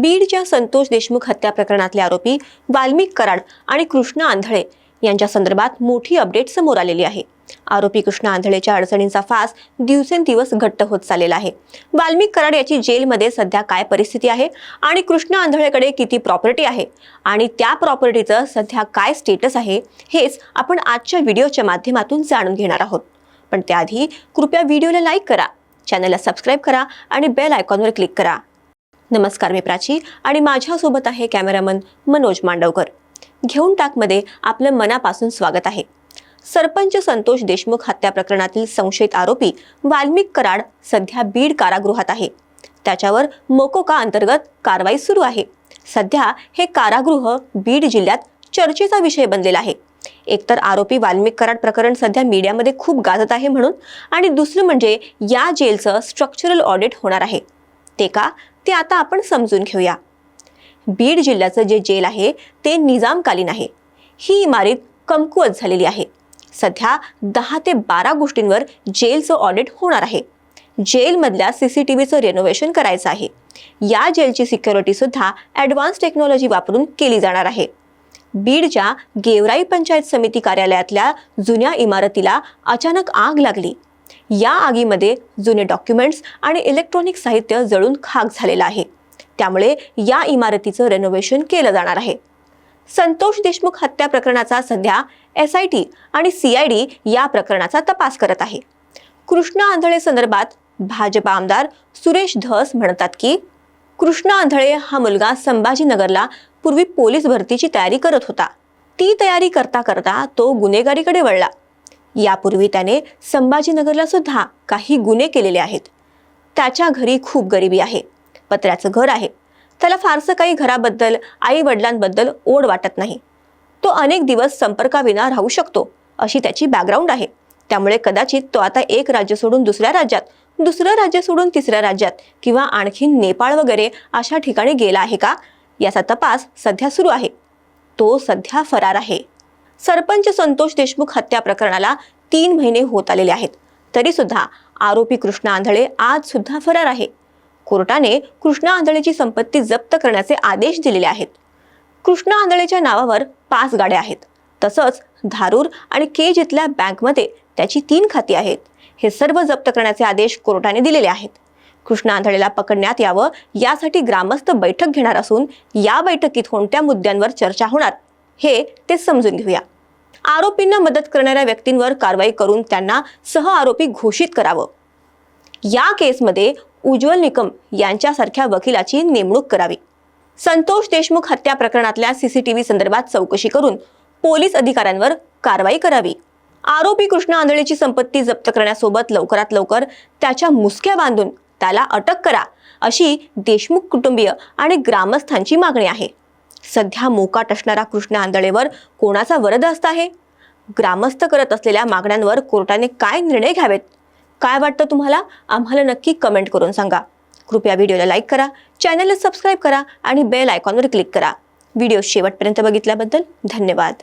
बीडच्या संतोष देशमुख हत्या प्रकरणातले आरोपी वाल्मिक कराड आणि कृष्णा आंधळे यांच्या संदर्भात मोठी अपडेट समोर आलेली आहे. आरोपी कृष्णा आंधळेच्या अडचणींचा फास दिवसेंदिवस घट्ट होत चाललेला आहे. वाल्मिक कराड याची जेलमध्ये सध्या काय परिस्थिती आहे आणि कृष्णा आंधळेकडे किती प्रॉपर्टी आहे आणि त्या प्रॉपर्टीचं सध्या काय स्टेटस आहे हेच आपण आजच्या व्हिडिओच्या माध्यमातून जाणून घेणार आहोत. पण त्याआधी कृपया व्हिडिओला लाईक करा चॅनलला सबस्क्राईब करा आणि बेल आयकॉनवर क्लिक करा. नमस्कार मी प्राची आणि माझ्यासोबत आहे कॅमेरामन मनोज मांडवकर. घेऊन टाकमध्ये आपलं मनापासून स्वागत आहे. सरपंच संतोष देशमुख हत्या प्रकरणातील संशयित आरोपी वाल्मिक कराड सध्या बीड कारागृहात आहे. त्याच्यावर मोकोका अंतर्गत कारवाई सुरू आहे. सध्या हे कारागृह बीड जिल्ह्यात चर्चेचा विषय बनलेला आहे. एकतर आरोपी वाल्मिक कराड प्रकरण सध्या मीडियामध्ये खूप गाजत आहे म्हणून आणि दुसरं म्हणजे या जेलचं स्ट्रक्चरल ऑडिट होणार आहे. ते का ते आता आपण समजून घेऊया. बीड जिल्ह्याचं जे जेल आहे ते निजामकालीन आहे. ही इमारत कमकुवत झालेली आहे. सध्या दहा ते बारा गोष्टींवर जेलचं ऑडिट होणार आहे. जेलमधल्या सी सी टी व्हीचं रेनोव्हेशन करायचं आहे. या जेलची सिक्युरिटी सुद्धा ॲडव्हान्स टेक्नॉलॉजी वापरून केली जाणार आहे. बीडच्या गेवराई पंचायत समिती कार्यालयातल्या जुन्या इमारतीला अचानक आग लागली. या आगीमध्ये जुने डॉक्युमेंट्स आणि इलेक्ट्रॉनिक साहित्य जळून खाक झालेलं आहे. त्यामुळे या इमारतीचं रेनोव्हेशन केलं जाणार आहे. संतोष देशमुख हत्या प्रकरणाचा सध्या एस आय टी आणि सी आय डी या प्रकरणाचा तपास करत आहे. कृष्णा आंधळे संदर्भात भाजपा आमदार सुरेश धस म्हणतात की कृष्णा आंधळे हा मुलगा संभाजीनगरला पूर्वी पोलीस भरतीची तयारी करत होता. ती तयारी करता करता तो गुन्हेगारीकडे वळला. यापूर्वी त्याने संभाजीनगरला सुद्धा काही गुन्हे केलेले आहेत. त्याच्या घरी खूप गरिबी आहे. पत्र्याचं घर आहे. त्याला फारसं काही घराबद्दल आई वडिलांबद्दल ओढ वाटत नाही. तो अनेक दिवस संपर्काविना राहू शकतो अशी त्याची बॅकग्राऊंड आहे. त्यामुळे कदाचित तो आता एक राज्य सोडून दुसऱ्या राज्यात दुसरं राज्य सोडून तिसऱ्या राज्यात किंवा आणखी नेपाळ वगैरे अशा ठिकाणी गेला आहे का? याचा तपास सध्या सुरू आहे. तो सध्या फरार आहे. सरपंच संतोष देशमुख हत्या प्रकरणाला तीन महिने होत आलेले आहेत. तरी सुद्धा आरोपी कृष्णा आंधळे आज सुद्धा फरार आहे. कोर्टाने कृष्णा आंधळेची संपत्ती जप्त करण्याचे आदेश दिलेले आहेत. कृष्णा आंधळेच्या नावावर पाच गाड्या आहेत. तसंच धारूर आणि केज इथल्या बँकमध्ये त्याची तीन खाती आहेत. हे सर्व जप्त करण्याचे आदेश कोर्टाने दिलेले आहेत. कृष्णा आंधळेला पकडण्यात यावं यासाठी ग्रामस्थ बैठक घेणार असून या बैठकीत कोणत्या मुद्द्यांवर चर्चा होणार हे ते समजून घेऊया. आरोपींना मदत करणाऱ्या व्यक्तींवर कारवाई करून त्यांना सह आरोपी घोषित करावं. या केसमध्ये उज्ज्वल निकम यांच्यासारख्या वकिलाची नेमणूक करावी. संतोष देशमुख हत्या प्रकरणातल्या सीसीटीव्ही संदर्भात चौकशी करून पोलीस अधिकाऱ्यांवर कारवाई करावी. आरोपी कृष्णा आंधळेची संपत्ती जप्त करण्यासोबत लवकरात लवकर त्याच्या मुसक्या बांधून त्याला अटक करा अशी देशमुख कुटुंबीय आणि ग्रामस्थांची मागणी आहे. सध्या मोकाट असणारा कृष्णा आंधळेवर कोणाचा वरदहस्त आहे? ग्रामस्थ करत असलेल्या मागण्यांवर कोर्टाने काय निर्णय घ्यावेत? काय वाटतं तुम्हाला? आम्हाला नक्की कमेंट करून सांगा. कृपया व्हिडिओला लाईक करा चॅनलला सबस्क्राईब करा आणि बेल आयकॉनवर क्लिक करा. व्हिडिओ शेवटपर्यंत बघितल्याबद्दल धन्यवाद.